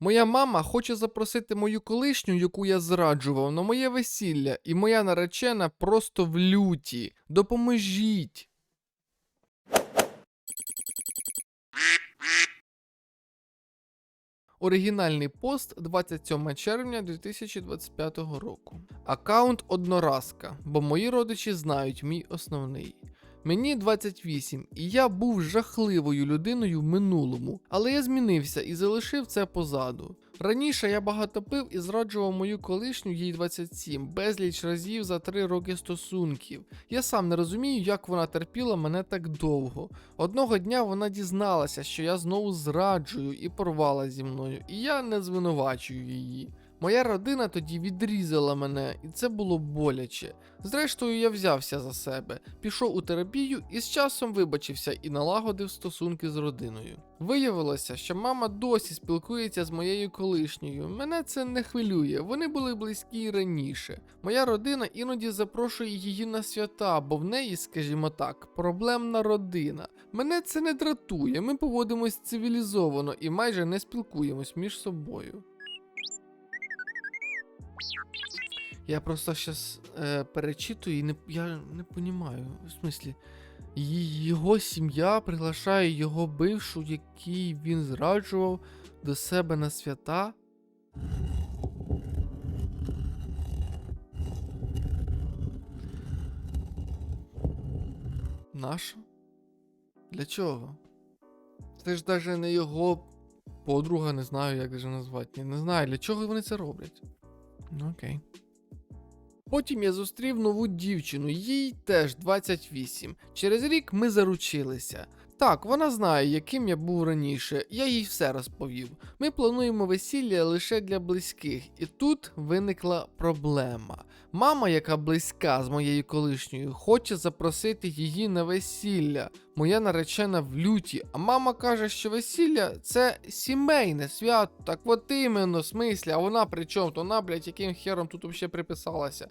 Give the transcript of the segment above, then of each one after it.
Моя мама хоче запросити мою колишню, яку я зраджував, на моє весілля, і моя наречена просто в люті. Допоможіть. Оригінальний пост 27 червня 2025 року. Аккаунт одноразка, бо мої родичі знають мій основний. Мені 28, і я був жахливою людиною в минулому, але я змінився і залишив це позаду. Раніше я багато пив і зраджував мою колишню їй 27, безліч разів за 3 роки стосунків. Я сам не розумію, як вона терпіла мене так довго. Одного дня вона дізналася, що я знову зраджую і порвала зі мною, і я не звинувачую її. Моя родина тоді відрізала мене, і це було боляче. Зрештою, я взявся за себе, пішов у терапію і з часом вибачився і налагодив стосунки з родиною. Виявилося, що мама досі спілкується з моєю колишньою. Мене це не хвилює, вони були близькі й раніше. Моя родина іноді запрошує її на свята, бо в неї, скажімо так, проблемна родина. Мене це не дратує, ми поводимось цивілізовано і майже не спілкуємось між собою. Я просто зараз е, перечитую і не, я не розумію. В смислі, його сім'я приглашає його бившу, який він зраджував до себе на свята. Нащо? Для чого? Це ж навіть не його подруга, не знаю, як даже назвати. Не знаю, для чого вони це роблять. Ну окей. Потім я зустрів нову дівчину, їй теж 28. Через рік ми заручилися. Так, вона знає, яким я був раніше, я їй все розповів. Ми плануємо весілля лише для близьких, і тут виникла проблема. Мама, яка близька з моєю колишньою, хоче запросити її на весілля. Моя наречена в люті, а мама каже, що весілля це сімейне свято. Так от іменно, в смислі, а вона при чому? То вона, блядь, яким хером тут взагалі приписалася.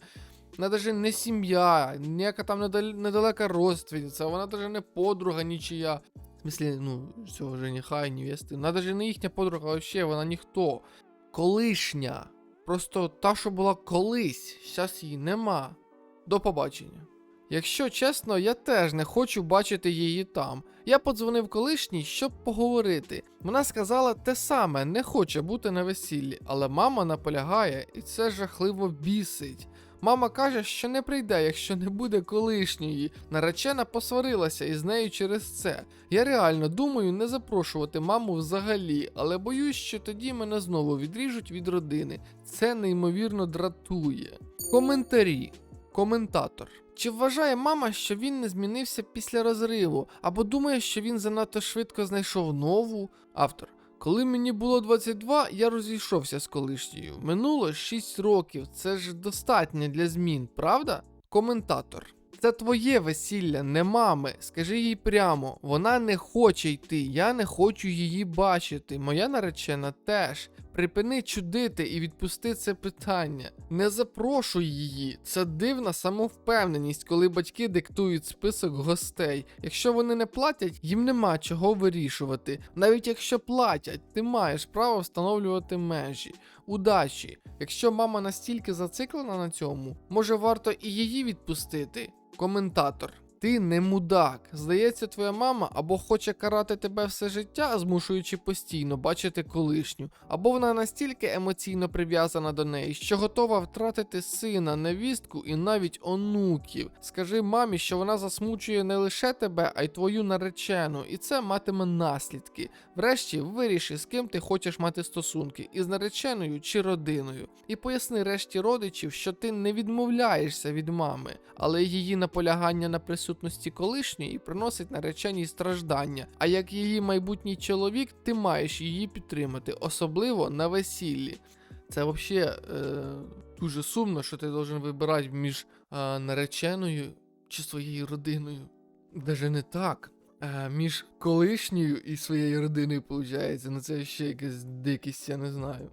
Вона даже не сім'я, ніяка там недал- недалека родственниця, вона даже не подруга нічия. В смислі, ну, цього жениха і невести. Вона даже не їхня подруга, вообще, вона ніхто. Колишня. Просто та, що була колись, зараз її нема. До побачення. Якщо чесно, я теж не хочу бачити її там. Я подзвонив колишній, щоб поговорити. Вона сказала те саме, не хоче бути на весіллі, але мама наполягає, і це жахливо бісить. Мама каже, що не прийде, якщо не буде колишньої. Наречена посварилася із нею через це. Я реально думаю не запрошувати маму взагалі, але боюсь, що тоді мене знову відріжуть від родини. Це неймовірно дратує. Коментарі. Коментатор. Чи вважає мама, що він не змінився після розриву, або думає, що він занадто швидко знайшов нову? Автор. Коли мені було 22, я розійшовся з колишньою. Минуло 6 років. Це ж достатньо для змін, правда? Коментатор. Це твоє весілля, не мами. Скажи їй прямо, вона не хоче йти, я не хочу її бачити. Моя наречена теж. Припини чудити і відпусти це питання. Не запрошуй її. Це дивна самовпевненість, коли батьки диктують список гостей. Якщо вони не платять, їм нема чого вирішувати. Навіть якщо платять, ти маєш право встановлювати межі. Удачі! Якщо мама настільки зациклена на цьому, може варто і її відпустити. Коментатор. Ти не мудак. Здається, твоя мама або хоче карати тебе все життя, змушуючи постійно бачити колишню, або вона настільки емоційно прив'язана до неї, що готова втратити сина, невістку і навіть онуків. Скажи мамі, що вона засмучує не лише тебе, а й твою наречену, і це матиме наслідки. Врешті виріши, з ким ти хочеш мати стосунки, із нареченою чи родиною. І поясни решті родичів, що ти не відмовляєшся від мами, але її наполягання на присутності колишньої приносить нареченій страждання. А як її майбутній чоловік, ти маєш її підтримати, особливо на весіллі. Це взагалі е, дуже сумно, що ти должен вибирати між е, нареченою чи своєю родиною. Даже не так. Е, між колишньою і своєю родиною, виходить. Ну це ще якась дикість, я не знаю.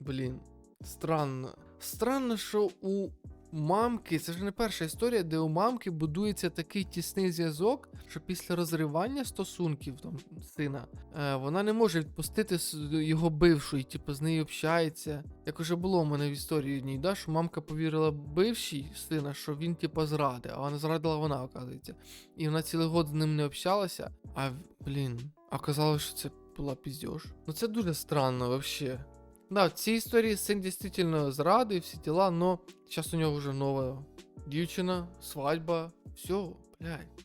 Блін, странно. Странно, що у мамки, це вже не перша історія, де у мамки будується такий тісний зв'язок, що після розривання стосунків там, сина е, вона не може відпустити його бившу і типу, з нею общається. Як уже було у мене в історії одній, да, що мамка повірила бившій сина, що він типу, зрадив, а вона зрадила вона, оказується. І вона цілий год з ним не общалася, а блін, а казалось, що це була піздьош. Ну це дуже странно вообще. Да, в цій історії син дійсно зрадив всі діла, но зараз у нього вже нова дівчина, свадьба, все, блядь.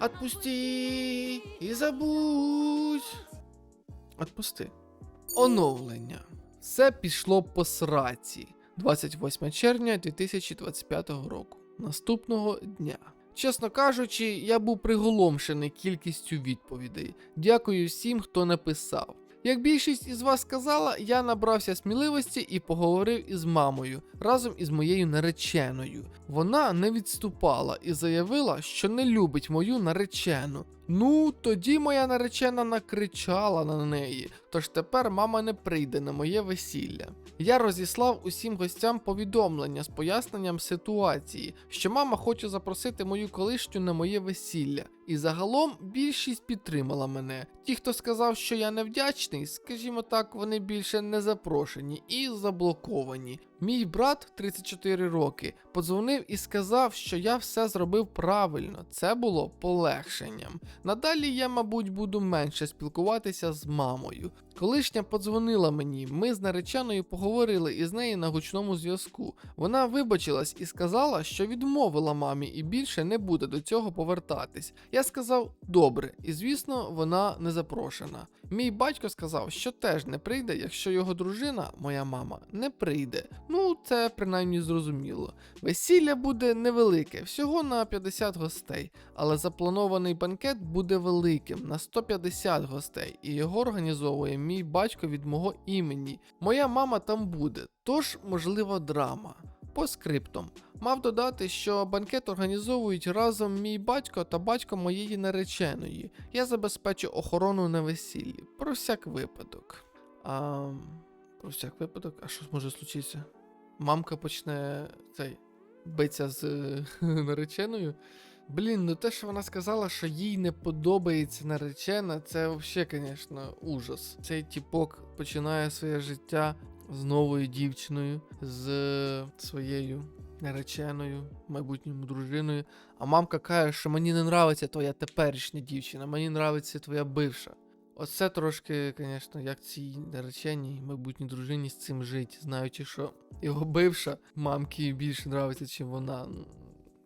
Отпусти і забудь. Отпусти. Оновлення. Все пішло по сраці. 28 червня 2025 року. Наступного дня. Чесно кажучи, я був приголомшений кількістю відповідей. Дякую всім, хто написав. Як більшість із вас сказала, я набрався сміливості і поговорив із мамою разом із моєю нареченою. Вона не відступала і заявила, що не любить мою наречену. Ну, тоді моя наречена накричала на неї, тож тепер мама не прийде на моє весілля. Я розіслав усім гостям повідомлення з поясненням ситуації, що мама хоче запросити мою колишню на моє весілля. І загалом більшість підтримала мене. Ті, хто сказав, що я невдячний, скажімо так, вони більше не запрошені і заблоковані. Мій брат, 34 роки, подзвонив і сказав, що я все зробив правильно. Це було полегшенням. Надалі я, мабуть, буду менше спілкуватися з мамою. Колишня подзвонила мені, ми з нареченою поговорили із нею на гучному зв'язку. Вона вибачилась і сказала, що відмовила мамі і більше не буде до цього повертатись. Я сказав добре, і звісно, вона не запрошена. Мій батько сказав, що теж не прийде, якщо його дружина, моя мама, не прийде. Ну, це принаймні зрозуміло. Весілля буде невелике, всього на 50 гостей, але запланований банкет буде великим на 150 гостей, і його організовує мій батько від мого імені. Моя мама там буде, тож можлива драма. По скриптам. Мав додати, що банкет організовують разом мій батько та батько моєї нареченої. Я забезпечу охорону на весіллі. Про всяк випадок. А, про всяк випадок, а що може случитися? Мамка почне цей битися з нареченою. Блін, ну те, що вона сказала, що їй не подобається наречена, це взагалі, звісно, ужас. Цей тіпок починає своє життя з новою дівчиною, з е, своєю нареченою, майбутньою дружиною. А мамка каже, що мені не нравиться твоя теперішня дівчина, мені нравиться твоя бивша. Оце трошки, звісно, як цій нареченій майбутній дружині з цим жити, знаючи, що його бивша мамки більше нравиться, ніж вона.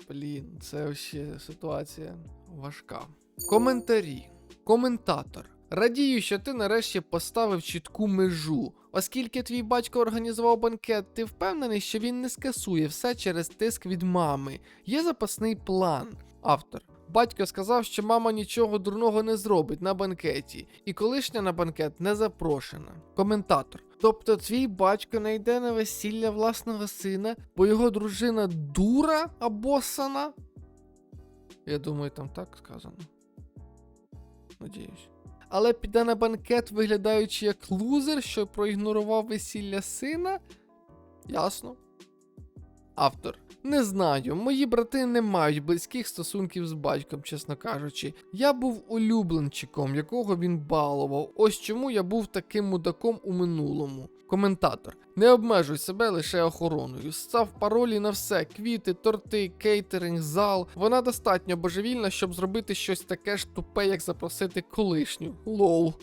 Блін, це ще ситуація важка. Коментарі. Коментатор. Радію, що ти нарешті поставив чітку межу. Оскільки твій батько організував банкет, ти впевнений, що він не скасує все через тиск від мами. Є запасний план. Автор. Батько сказав, що мама нічого дурного не зробить на банкеті, і колишня на банкет не запрошена. Коментатор. Тобто твій батько не йде на весілля власного сина, бо його дружина дура або сана? Я думаю, там так сказано. Надіюсь. Але піде на банкет, виглядаючи як лузер, що проігнорував весілля сина? Ясно. Автор. Не знаю, мої брати не мають близьких стосунків з батьком, чесно кажучи. Я був улюбленчиком, якого він балував. Ось чому я був таким мудаком у минулому. Коментатор. Не обмежуй себе лише охороною. Став паролі на все: квіти, торти, кейтеринг, зал. Вона достатньо божевільна, щоб зробити щось таке ж тупе, як запросити колишню. Лол.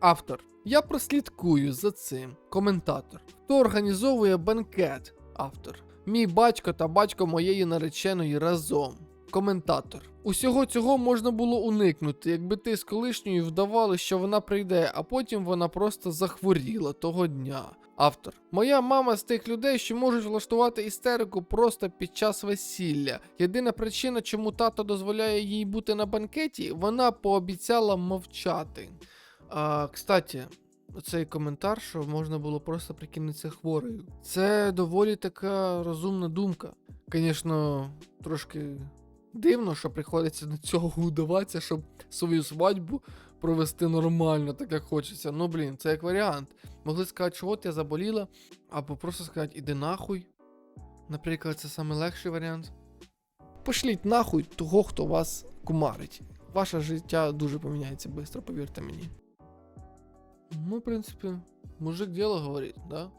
Автор. Я прослідкую за цим. Коментатор. Хто організовує банкет? Автор. Мій батько та батько моєї нареченої разом. Коментатор. Усього цього можна було уникнути, якби ти з колишньою вдавали, що вона прийде, а потім вона просто захворіла того дня. Автор. Моя мама з тих людей, що можуть влаштувати істерику просто під час весілля. Єдина причина, чому тато дозволяє їй бути на банкеті, вона пообіцяла мовчати. А, кстати, оцей коментар, що можна було просто прикинутися хворою. Це доволі така розумна думка. Звісно, трошки дивно, що приходиться до цього удаватися, щоб свою свадьбу провести нормально, так як хочеться. Ну блін, це як варіант. Могли сказати, що от я заболіла, або просто сказати, іди нахуй. Наприклад, це саме легший варіант. Пошліть нахуй того, хто вас кумарить. Ваше життя дуже поміняється швидко, повірте мені. Ну, в принципі, мужик діло говорить, да?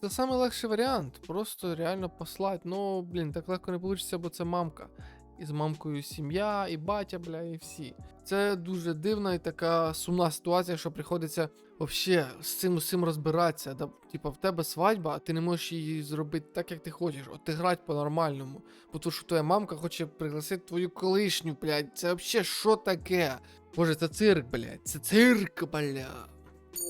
Це саме легший варіант. Просто реально послать. Ну, блін, так легко не вийде, бо це мамка. І з мамкою сім'я, і батя, бля, і всі. Це дуже дивна і така сумна ситуація, що приходиться вообще з цим усім розбиратися. Да, типа, в тебе свадьба, а ти не можеш її зробити так, як ти хочеш. От ти грать по-нормальному. Бо то, що твоя мамка хоче пригласити твою колишню, блядь. Це вообще що таке? Боже, це цирк, блядь. Це цирк, бля.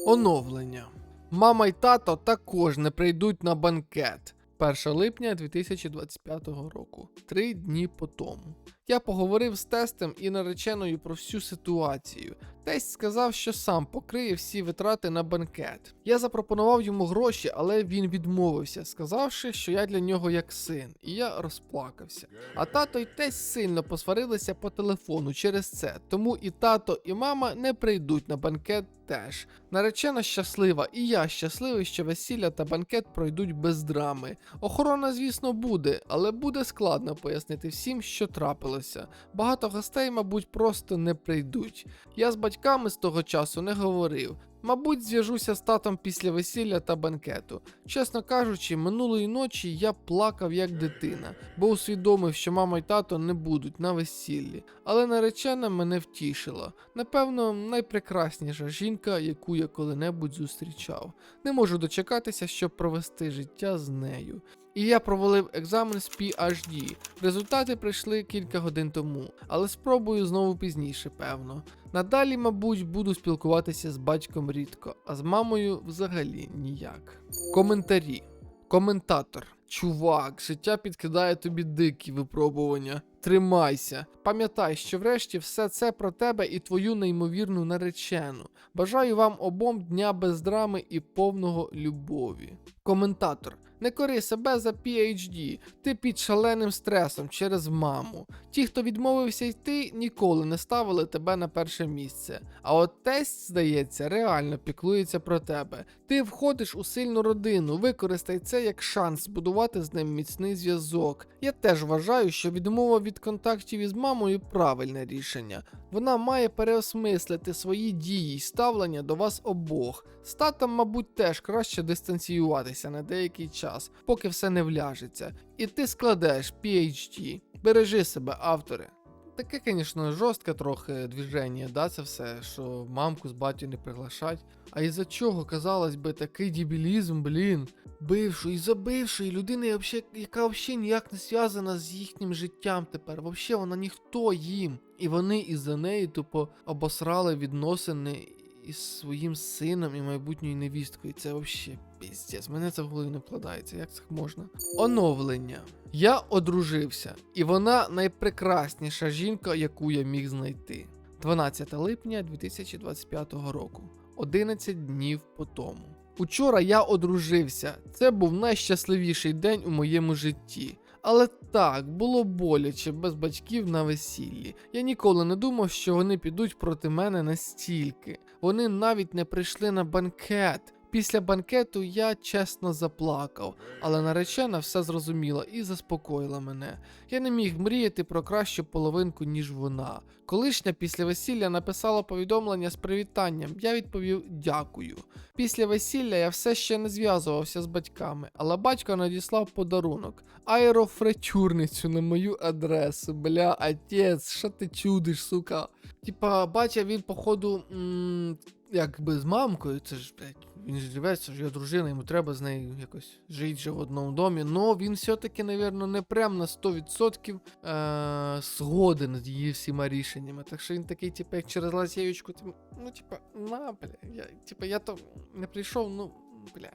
Оновлення. Мама й тато також не прийдуть на банкет. 1 липня 2025 року, три дні по тому. Я поговорив з тестем і нареченою про всю ситуацію. Тесть сказав, що сам покриє всі витрати на банкет. Я запропонував йому гроші, але він відмовився, сказавши, що я для нього як син, і я розплакався. А тато й тесть сильно посварилися по телефону через це, тому і тато, і мама не прийдуть на банкет теж. Наречена щаслива, і я щасливий, що весілля та банкет пройдуть без драми. Охорона, звісно, буде, але буде складно пояснити всім, що трапилося. Багато гостей, мабуть, просто не прийдуть. Я з батьками з того часу не говорив. Мабуть, зв'яжуся з татом після весілля та банкету. Чесно кажучи, минулої ночі я плакав як дитина, бо усвідомив, що мама й тато не будуть на весіллі. Але наречена мене втішила. Напевно, найпрекрасніша жінка, яку я коли-небудь зустрічав. Не можу дочекатися, щоб провести життя з нею. І я провалив екзамен з PhD. Результати прийшли кілька годин тому, але спробую знову пізніше, певно. Надалі, мабуть, буду спілкуватися з батьком рідко, а з мамою взагалі ніяк. Коментарі. Коментатор. Чувак, життя підкидає тобі дикі випробування. Тримайся. Пам'ятай, що врешті все це про тебе і твою неймовірну наречену. Бажаю вам обом дня без драми і повного любові. Коментатор. Не кори себе за PhD, ти під шаленим стресом через маму. Ті, хто відмовився йти, ніколи не ставили тебе на перше місце. А от тесть, здається, реально піклується про тебе. Ти входиш у сильну родину, використай це як шанс збудувати з ним міцний зв'язок. Я теж вважаю, що відмова від контактів із мамою правильне рішення. Вона має переосмислити свої дії й ставлення до вас обох. З татом, мабуть, теж краще дистанціюватися на деякий час, поки все не вляжеться. І ти складеш PhD. Бережи себе, авторе. Таке, звісно, жорстке трохи движення, да, це все, що мамку з батьком не приглашать. А із-за чого, казалось би, такий дебілізм, блін, бившої, із-за бившої людини, яка взагалі ніяк не зв'язана з їхнім життям тепер. Взагалі вона ніхто їм. І вони із-за неї тупо обосрали відносини із своїм сином і майбутньою невісткою. Це взагалі піздець. Мене це в голові не вкладається. Як це можна? Оновлення. Я одружився, і вона найпрекрасніша жінка, яку я міг знайти. 12 липня 2025 року, 11 днів по тому. Учора я одружився. Це був найщасливіший день у моєму житті. Але так, було боляче без батьків на весіллі. Я ніколи не думав, що вони підуть проти мене настільки. Вони навіть не прийшли на банкет. Після банкету я чесно заплакав, але наречена все зрозуміла і заспокоїла мене. Я не міг мріяти про кращу половинку, ніж вона. Колишня після весілля написала повідомлення з привітанням. Я відповів дякую. Після весілля я все ще не зв'язувався з батьками, але батько надіслав подарунок аерофритюрницю на мою адресу. Бля, отець, що ти чудиш, сука? Типа, батя він, походу, м- якби з мамкою, це ж, блядь, він живе, це ж його дружина, йому треба з нею якось жити вже в одному домі. Но він все-таки, напевно, не прям на 100% е- згоден з її всіма рішеннями. Так що він такий, типу, як через лазєючку, типу, ну, типа, на, бля, я, типа, я то не прийшов, ну, бля.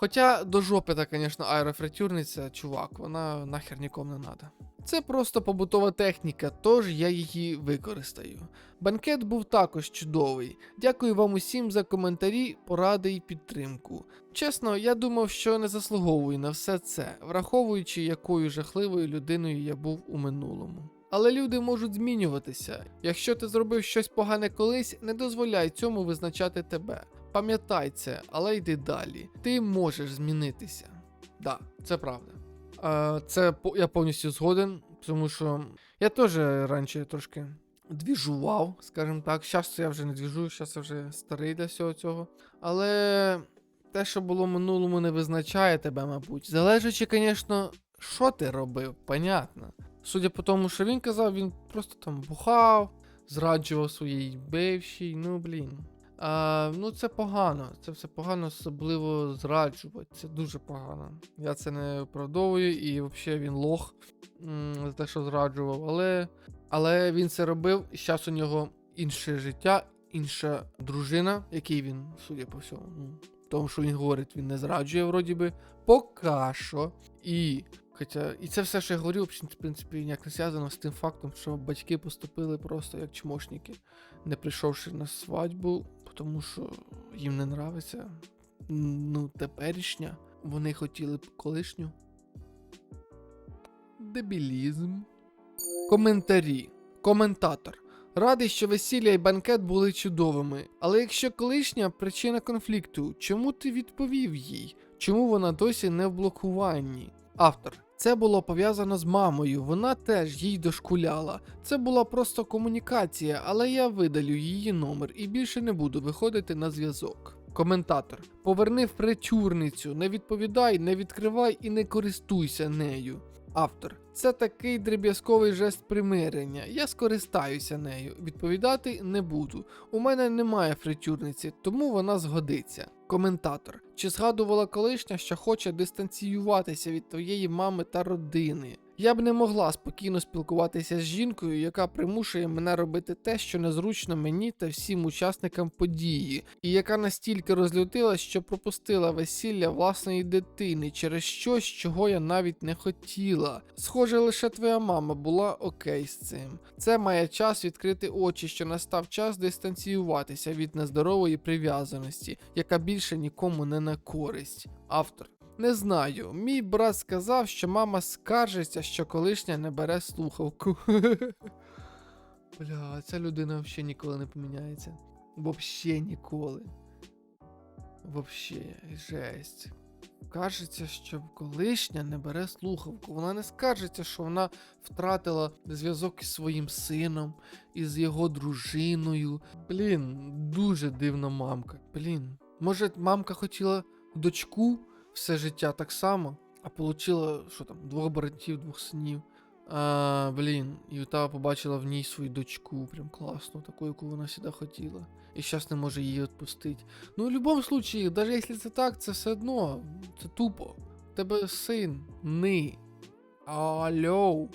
Хоча до жопи, та, звісно, аерофритюрниця, чувак, вона нахер нікому не надо. Це просто побутова техніка, тож я її використаю. Банкет був також чудовий. Дякую вам усім за коментарі, поради і підтримку. Чесно, я думав, що не заслуговую на все це, враховуючи, якою жахливою людиною я був у минулому. Але люди можуть змінюватися. Якщо ти зробив щось погане колись, не дозволяй цьому визначати тебе. Пам'ятай це, але йди далі. Ти можеш змінитися. Да, це правда. А, це я повністю згоден, тому що я теж раніше трошки двіжував, скажімо так. Зараз я вже не двіжую, зараз я вже старий для всього цього. Але те, що було в минулому, не визначає тебе, мабуть. Залежачи, звісно, що ти робив, понятно. Судя по тому, що він казав, він просто там бухав, зраджував своїй бившій, ну блін. А, ну, це погано. Це все погано, особливо зраджувати. Це дуже погано. Я це не оправдовую, і взагалі він лох за те, що зраджував. Але, але він це робив, і зараз у нього інше життя, інша дружина, який він, судя по всьому. Ну, тому, що він говорить, він не зраджує, вроді би, поки що. І Хоча і це все, що я говорю, в принципі, ніяк не зв'язано з тим фактом, що батьки поступили просто як чмошники, не прийшовши на свадьбу, тому що їм не нравиться. Ну, теперішня. Вони хотіли б колишню. Дебілізм. Коментарі. Коментатор. Радий, що весілля і банкет були чудовими. Але якщо колишня причина конфлікту, чому ти відповів їй? Чому вона досі не в блокуванні? Автор. Це було пов'язано з мамою, вона теж їй дошкуляла. Це була просто комунікація, але я видалю її номер і більше не буду виходити на зв'язок. Коментатор. Поверни в причурницю, не відповідай, не відкривай і не користуйся нею. Автор. Це такий дріб'язковий жест примирення. Я скористаюся нею. Відповідати не буду. У мене немає фритюрниці, тому вона згодиться. Коментатор. Чи згадувала колишня, що хоче дистанціюватися від твоєї мами та родини? Я б не могла спокійно спілкуватися з жінкою, яка примушує мене робити те, що незручно мені та всім учасникам події, і яка настільки розлютилась, що пропустила весілля власної дитини через щось, чого я навіть не хотіла. Схоже, лише твоя мама була окей з цим. Це має час відкрити очі, що настав час дистанціюватися від нездорової прив'язаності, яка більше нікому не на користь. Автор. Не знаю. Мій брат сказав, що мама скаржиться, що колишня не бере слухавку. Бля, ця людина взагалі ніколи не поміняється. Вообще ніколи. Вообще, жесть. Кажеться, що колишня не бере слухавку. Вона не скаржиться, що вона втратила зв'язок із своїм сином, із його дружиною. Блін, дуже дивна мамка. Блін. Може, мамка хотіла дочку все життя так само, а получила, що там, двох братів, двох синів. А, блін, і та побачила в ній свою дочку, прям класну, таку, яку вона завжди хотіла. І зараз не може її відпустити. Ну, в будь-якому случаї, навіть якщо це так, це все одно. Це тупо. Тебе син, ни. Алло.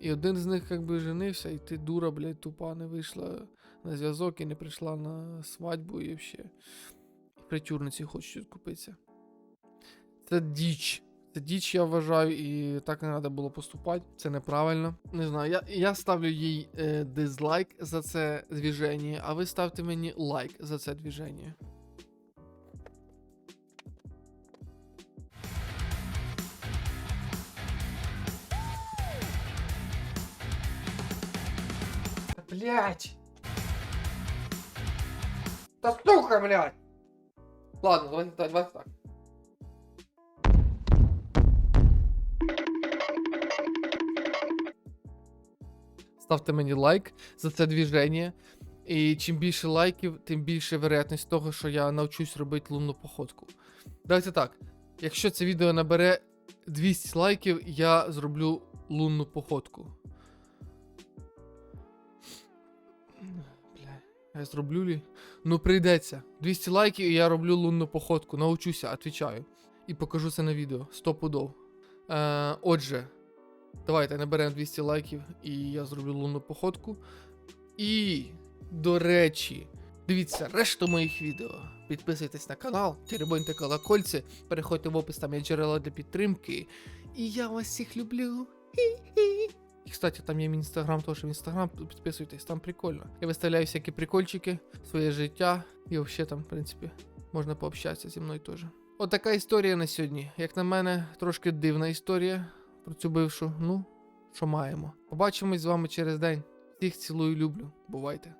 І один з них якби женився, і ти дура, блядь, тупа не вийшла на зв'язок і не прийшла на свадьбу і взагалі. В притюрниці хочуть відкупитися. Це діч. Це діч, я вважаю, і так не треба було поступати. Це неправильно. Не знаю, я, я ставлю їй е, дизлайк за це движення, а ви ставте мені лайк за це движення. Блять! Та сука, блять! Ладно, давайте так, давайте так. Ставте мені лайк за це движення. І чим більше лайків, тим більше вероятність того, що я навчусь робити лунну походку. Давайте так. Якщо це відео набере 200 лайків, я зроблю лунну походку. Бля, я зроблю лі? Ну, прийдеться. 200 лайків і я роблю лунну походку. Научуся, отвічаю. І покажу це на відео. Стопудов. Е, отже, давайте наберемо 200 лайків і я зроблю лунну походку. І, до речі, дивіться решту моїх відео. Підписуйтесь на канал, теребоньте колокольці, переходьте в опис, там є джерела для підтримки. І я вас всіх люблю. І, кстати, там є мій інстаграм, теж в інстаграм, підписуйтесь, там прикольно. Я виставляю всякі прикольчики, своє життя, і взагалі там, в принципі, можна пообщатися зі мною теж. Отака історія на сьогодні. Як на мене, трошки дивна історія про цю бившу. Ну, що маємо. Побачимось з вами через день. Всіх цілую, люблю. Бувайте.